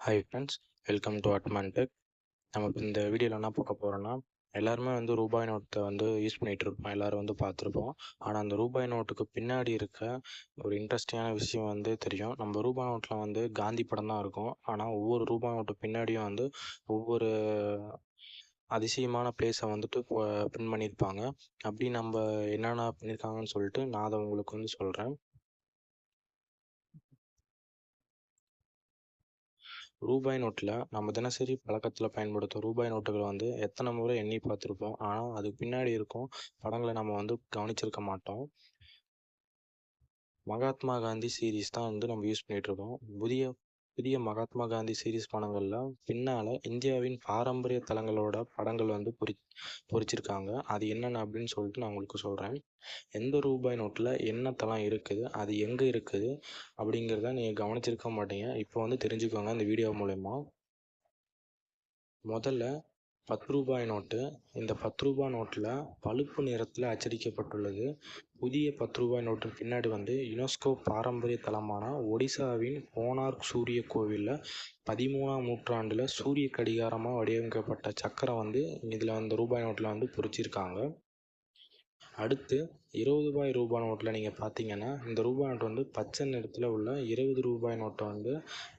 Hi friends welcome to அட்மான் tech நம்ம இப்போ இந்த வீடியோவில் என்ன பார்க்க போகிறோன்னா எல்லாருமே வந்து ரூபாய் நோட்டை வந்து யூஸ் பண்ணிகிட்டு இருப்போம் எல்லோரும் வந்து பார்த்துருப்போம். ஆனால் அந்த ரூபாய் நோட்டுக்கு பின்னாடி இருக்க ஒரு இன்ட்ரெஸ்டிங்கான விஷயம் வந்து தெரியும். நம்ம ரூபாய் நோட்டில் வந்து காந்தி படம் தான் இருக்கும். ஆனால் ஒவ்வொரு ரூபாய் நோட்டு பின்னாடியும் வந்து ஒவ்வொரு அதிசயமான பிளேஸை வந்துட்டு பிரிண்ட் பண்ணியிருப்பாங்க அப்படி நம்ம என்னென்ன பண்ணியிருக்காங்கன்னு சொல்லிட்டு நான் அதை உங்களுக்கு வந்து சொல்கிறேன் ரூபாய் நோட்டில் நம்ம தினசரி பழக்கத்தில் பயன்படுத்தும் ரூபாய் நோட்டுகளை வந்து எத்தனை முறை எண்ணி பார்த்துருப்போம். ஆனால் அதுக்கு பின்னாடி இருக்கும் படங்களை நம்ம வந்து கவனிச்சிருக்க மாட்டோம். மகாத்மா காந்தி சீரீஸ் தான் வந்து நம்ம யூஸ் பண்ணிகிட்ருக்கோம் புதிய புதிய மகாத்மா காந்தி சீரீஸ் படங்கள்ல பின்னால் இந்தியாவின் பாரம்பரிய தலங்களோட படங்கள் வந்து பொறி பொறிச்சிருக்காங்க. அது என்னென்ன அப்படின்னு சொல்லிட்டு நான் உங்களுக்கு சொல்கிறேன் எந்த ரூபாய் நோட்டில் என்ன தளம் இருக்குது அது எங்கே இருக்குது அப்படிங்கிறத நீங்கள் கவனிச்சிருக்க மாட்டீங்க. இப்போ வந்து தெரிஞ்சுக்கோங்க இந்த வீடியோ மூலயமா. முதல்ல பத்து ரூபாய் நோட்டு. இந்த பத்து ரூபாய் நோட்டில் பழுப்பு நிறத்தில் அச்சடிக்கப்பட்டுள்ளது. புதிய பத்து ரூபாய் நோட்டின் பின்னாடி வந்து யுனெஸ்கோ பாரம்பரிய தலமான ஒடிசாவின் கோனார்க் சூரிய கோவிலில் பதிமூணாம் நூற்றாண்டில் சூரிய கடிகாரமாக வடிவமைக்கப்பட்ட சக்கரம் வந்து இதில் அந்த ரூபாய் நோட்டில் வந்து பொறிச்சிருக்காங்க. அடுத்து இருபது ரூபாய் ரூபாய் நோட்டில் நீங்கள் பார்த்தீங்கன்னா இந்த ரூபாய் நோட்டு வந்து பச்சை நிறத்தில் உள்ள இருபது ரூபாய் நோட்டை வந்து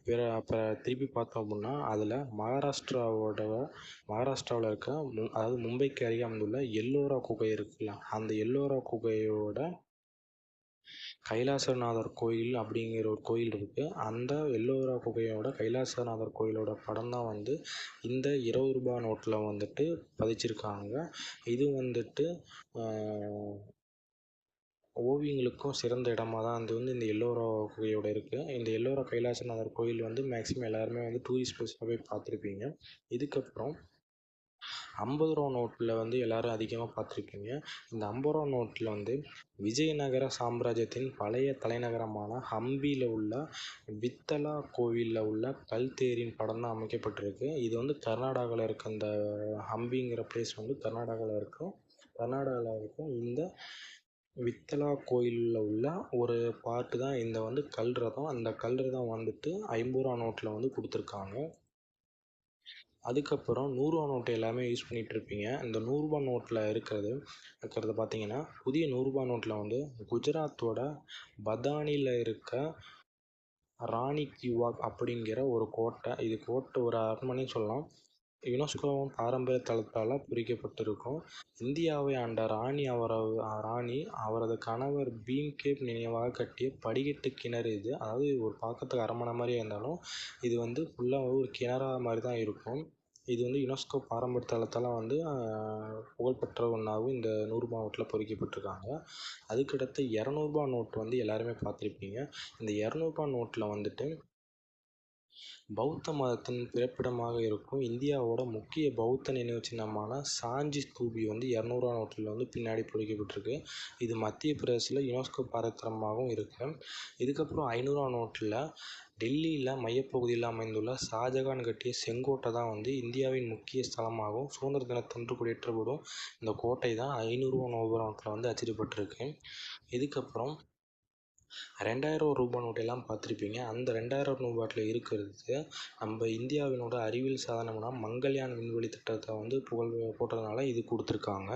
வேற அப்போ திருப்பி பார்த்தோம் அப்படின்னா அதில் மகாராஷ்டிராவோட மகாராஷ்டிராவில் இருக்க மு அதாவது மும்பைக்கு அருகே அமைந்துள்ள எல்லோரா குகை இருக்குல்ல அந்த எல்லோரா குகையோட கைலாசநாதர் கோயில் அப்படிங்கிற ஒரு கோயில் இருக்குது அந்த எல்லோரா குகையோட கைலாசநாதர் கோயிலோட படம் தான் வந்து இந்த இருபது ரூபா நோட்டில் வந்துட்டு பதிச்சிருக்காங்க. இது வந்துட்டு ஓவியங்களுக்கும் சிறந்த இடமா தான் அது வந்து இந்த எல்லோரா குகையோட இருக்குது இந்த எல்லோரா கைலாசநாதர் கோயில் வந்து மேக்ஸிமம் எல்லாருமே வந்து டூரிஸ்ட் ப்ளேஸாகவே பார்த்துருப்பீங்க. இதுக்கப்புறம் ஐம்பது ரூபா நோட்டில் வந்து எல்லோரும் அதிகமாக பார்த்துருப்பீங்க இந்த ஐம்பது ரூபா நோட்டில் வந்து விஜயநகர சாம்ராஜ்யத்தின் பழைய தலைநகரமான ஹம்பியில் உள்ள வித்தலா கோவிலில் உள்ள கல் தேரின் படம் தான் அமைக்கப்பட்டிருக்கு. இது வந்து கர்நாடகாவில் இருக்க இந்த ஹம்பிங்கிற பிளேஸ் வந்து கர்நாடகாவில் இருக்கும். கர்நாடகாவில் இருக்கும். இந்த வித்தலா கோயிலில் உள்ள ஒரு பார்ட்டு தான் இந்த வந்து கல் ரதம். அந்த கல் ரதம் வந்துட்டு ஐம்பது ரூபா நோட்டில் வந்து கொடுத்துருக்காங்க. அதுக்கப்புறம் நூறுரூவா நோட்டு எல்லாமே யூஸ் பண்ணிகிட்ருப்பீங்க இந்த நூறுரூபா நோட்டில் இருக்கிறது இருக்கிறத பார்த்தீங்கன்னா புதிய நூறுரூபா நோட்டில் வந்து குஜராத்தோட பதானியில் இருக்க ராணி கி வாக் அப்படிங்கிற ஒரு கோட்டை இது கோட்டை ஒரு அரண்மனைன்னு சொல்லலாம். யுனெஸ்கோவின் பாரம்பரிய தளத்தால் பொறிக்கப்பட்டிருக்கும் இந்தியாவை ஆண்ட ராணி அவரது ராணி அவரது கணவர் பீம்கேப் நினைவாக கட்டிய படிக்கட்டு கிணறு இது. அதாவது ஒரு பார்க்கறதுக்கு அரண்மனை மாதிரியே இருந்தாலும் இது வந்து ஃபுல்லாக ஒரு கிணறா மாதிரி தான் இருக்கும். இது வந்து யுனெஸ்கோ பாரம்பரிய தளத்தால் வந்து புகழ்பெற்ற ஒன்றாகவும் இந்த நூறுரூபா நோட்டில் பொறிக்கப்பட்டிருக்காங்க. அதுக்கடுத்து இரநூறுபா நோட்டு வந்து எல்லாருமே பார்த்துருப்பீங்க. இந்த இரநூறுபா நோட்டில் வந்துட்டு பௌத்த மதத்தின் பிறப்பிடமாக இருக்கும் இந்தியாவோட முக்கிய பௌத்த நினைவு சின்னமான சாஞ்சி ஸ்தூபி வந்து இரநூறுவா நோட்டில் வந்து பின்னாடி பொறிக்கப்பட்டிருக்கு. இது மத்திய பிரதேசத்தில் யுனெஸ்கோ பாரத்தலமாகவும் இருக்குது இதுக்கப்புறம் ஐநூறுவா நோட்டில் டெல்லியில் மையப்பகுதியில் அமைந்துள்ள ஷாஜகான் கட்டிய செங்கோட்டை தான் வந்து இந்தியாவின் முக்கிய ஸ்தலமாகவும் சுதந்திர தினத்தன்று குடியேற்றப்படும் இந்த கோட்டை தான் ஐநூறுவா நோபுரத்தில் வந்து அச்சிடப்பட்டிருக்கு. இதுக்கப்புறம் ரெண்டாயிரம் ரூபா நோட்டெல்லாம் பார்த்துருப்பீங்க. அந்த ரெண்டாயிரம் ரூபாட்டில் இருக்கிறது நம்ம இந்தியாவினோட அறிவியல் சாதனம்னா மங்கள்யான் விண்வெளி திட்டத்தை வந்து புகழ் போட்டதுனால இது கொடுத்துருக்காங்க.